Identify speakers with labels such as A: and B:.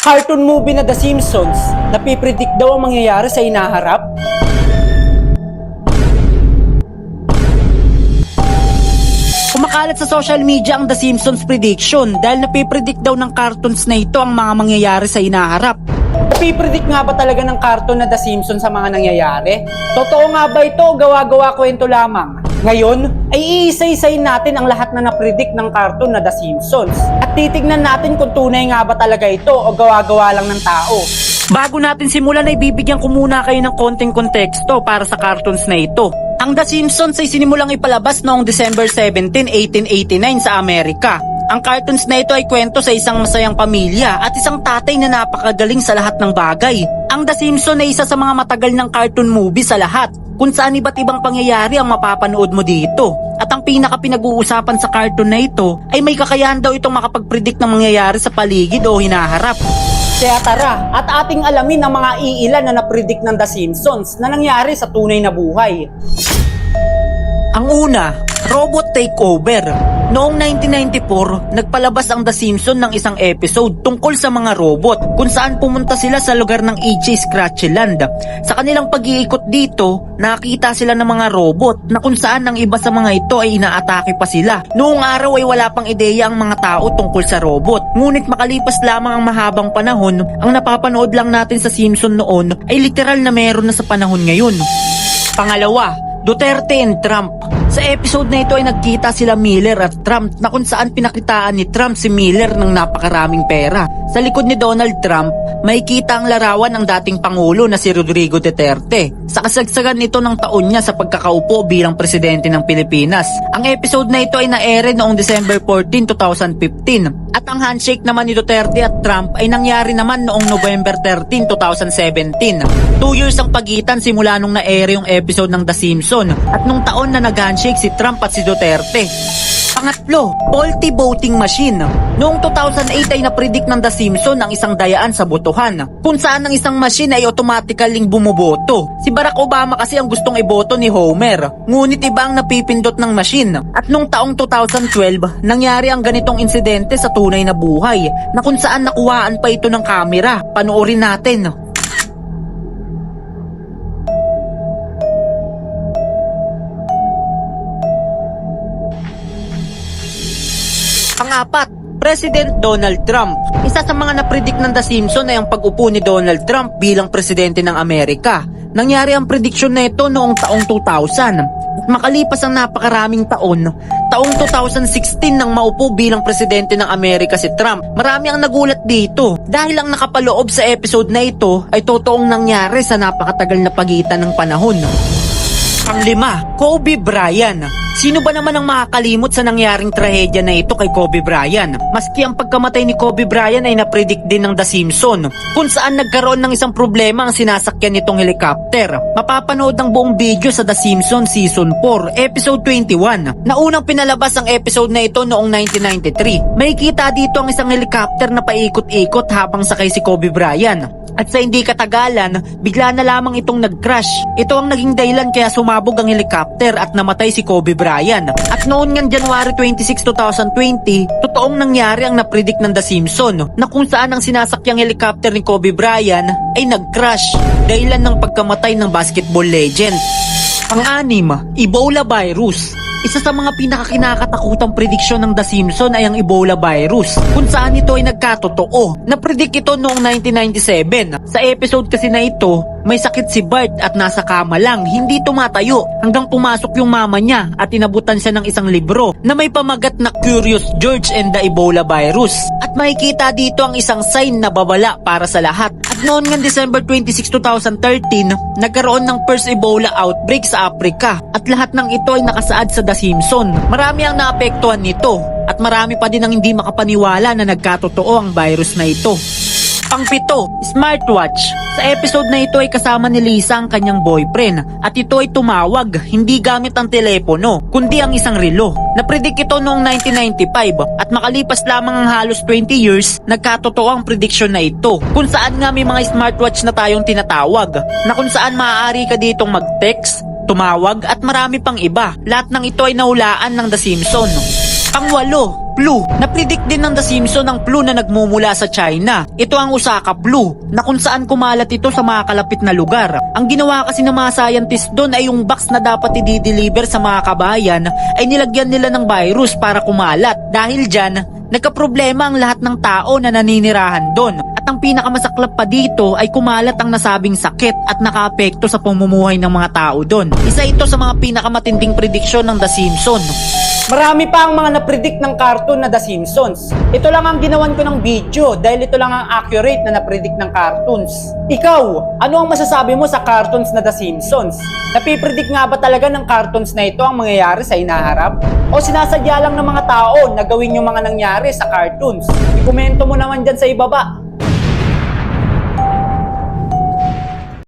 A: Cartoon movie na The Simpsons, napipredict daw ang mangyayari sa inaharap? Kumakalat sa social media ang The Simpsons prediction dahil napipredict daw ng cartoons na ito ang mga mangyayari sa inaharap. Napipredict nga ba talaga ng cartoon na The Simpsons sa mga nangyayari? Totoo nga ba ito o gawa-gawa kwento lamang? Ngayon, ay iisa-isayin natin ang lahat na napredict ng cartoon na The Simpsons. At titignan natin kung tunay nga ba talaga ito o gawa-gawa lang ng tao. Bago natin simulan ay bibigyan ko muna kayo ng konting konteksto para sa cartoons na ito. Ang The Simpsons ay sinimulang ipalabas noong December 17, 1889 sa Amerika. Ang cartoons na ito ay kwento sa isang masayang pamilya at isang tatay na napakagaling sa lahat ng bagay. Ang The Simpsons ay isa sa mga matagal ng cartoon movie sa lahat kung saan iba't ibang pangyayari ang mapapanood mo dito. At ang pinaka pinag-uusapan sa cartoon na ito ay may kakayahan daw itong makapag-predict ng mangyayari sa paligid o hinaharap. Kaya tara, at ating alamin ang mga iilan na napredict ng The Simpsons na nangyari sa tunay na buhay. Ang una, Robot Takeover. Noong 1994, nagpalabas ang The Simpsons ng isang episode tungkol sa mga robot kung saan pumunta sila sa lugar ng AJ Scratchland. Sa kanilang pag-iikot dito, nakita sila ng mga robot na kung saan ang iba sa mga ito ay inaatake pa sila. Noong araw ay wala pang ideya ang mga tao tungkol sa robot. Ngunit makalipas lamang ang mahabang panahon, ang napapanood lang natin sa Simpson noon ay literal na meron na sa panahon ngayon. Pangalawa, Duterte and Trump. Sa episode na ito ay nagkita sila Miller at Trump na kung saan pinakitaan ni Trump si Miller ng napakaraming pera. Sa likod ni Donald Trump, may kita ang larawan ng dating Pangulo na si Rodrigo Duterte. Sa kasagsagan nito ng taon niya sa pagkakaupo bilang presidente ng Pilipinas. Ang episode na ito ay na-ere noong December 14, 2015. Ang handshake naman ni Duterte at Trump ay nangyari naman noong November 13, 2017. Two years ang pagitan simula nung na-ere yung episode ng The Simpson at nung taon na nag-handshake si Trump at si Duterte. Pangatlo, faulty voting machine. Noong 2008 ay napredict ng The Simpson ang isang dayaan sa botohan kung saan ang isang machine ay automatically bumuboto. Si Barack Obama kasi ang gustong iboto ni Homer, ngunit iba ang napipindot ng machine. At noong taong 2012, nangyari ang ganitong insidente sa tunay na buhay na kung saan nakuhaan pa ito ng kamera. Panoorin natin. Pangapat, President Donald Trump. Isa sa mga napredict ng The Simpsons ay ang pag-upo ni Donald Trump bilang presidente ng Amerika. Nangyari ang prediction na ito noong taong 2000. At makalipas ang napakaraming taon, taong 2016 nang maupo bilang presidente ng Amerika si Trump. Marami ang nagulat dito dahil ang nakapaloob sa episode na ito ay totoong nangyari sa napakatagal na pagitan ng panahon. Panglima, Kobe Bryant. Sino ba naman ang makakalimot sa nangyaring trahedya na ito kay Kobe Bryant? Maski ang pagkamatay ni Kobe Bryant ay napredict din ng The Simpson, kung saan nagkaroon ng isang problema ang sinasakyan nitong helicopter. Mapapanood ang buong video sa The Simpsons Season 4, Episode 21, na unang pinalabas ang episode na ito noong 1993. May kita dito ang isang helicopter na paikot-ikot habang sakay si Kobe Bryant. At sa hindi katagalan, bigla na lamang itong nag-crash. Ito ang naging dahilan kaya sumabog ang helicopter at namatay si Kobe Bryant. At noon ngang January 26, 2020, totoong nangyari ang napredict ng The Simpson na kung saan ang sinasakyang helicopter ni Kobe Bryant ay nag-crash dahilan ng pagkamatay ng basketball legend. Pang-anim, Ebola virus. Isa sa mga pinakakinakatakutang prediksyon ng The Simpsons ay ang Ebola virus, kung saan ito ay nagkatotoo. Napredict ito noong 1997. Sa episode kasi na ito, may sakit si Bart at nasa kama lang, hindi tumatayo, hanggang pumasok yung mama niya at inabutan siya ng isang libro na may pamagat na Curious George and the Ebola virus. At makikita dito ang isang sign na babala para sa lahat. Noon nga December 26, 2013, nagkaroon ng first Ebola outbreak sa Africa at lahat ng ito ay nakasaad sa The Simpson. Marami ang naapektuhan nito at marami pa din ang hindi makapaniwala na nagkatotoo ang virus na ito. Pangpito, smartwatch. Sa episode na ito ay kasama ni Lisa ang kanyang boyfriend at ito ay tumawag hindi gamit ang telepono kundi ang isang relo. Napredict ito noong 1995 at makalipas lamang ang halos 20 years, nagkatotoo ang prediction na ito kung saan nga may mga smartwatch na tayong tinatawag na kung saan maaari ka ditong mag-text, tumawag at marami pang iba. Lahat ng ito ay nahulaan ng The Simpson. Pangwalo, flu. Napredict din ng The Simpsons ang flu na nagmumula sa China. Ito ang Osaka flu, na kung saan kumalat ito sa mga kalapit na lugar. Ang ginawa kasi ng mga scientist doon ay yung box na dapat i-deliver sa mga kabayan ay nilagyan nila ng virus para kumalat. Dahil dyan, nagkaproblema ang lahat ng tao na naninirahan doon. Ang pinakamasaklap pa dito ay kumalat ang nasabing sakit at nakaapekto sa pamumuhay ng mga tao doon. Isa ito sa mga pinakamatinding prediksyon ng The Simpsons. Marami pa ang mga napredict ng cartoon na The Simpsons. Ito lang ang ginawan ko ng video dahil ito lang ang accurate na napredict ng cartoons. Ikaw, ano ang masasabi mo sa cartoons na The Simpsons? Napipredict nga ba talaga ng cartoons na ito ang mangyayari sa inaharap? O sinasadya lang ng mga tao na gawin yung mga nangyari sa cartoons? I-komento mo naman dyan sa ibaba.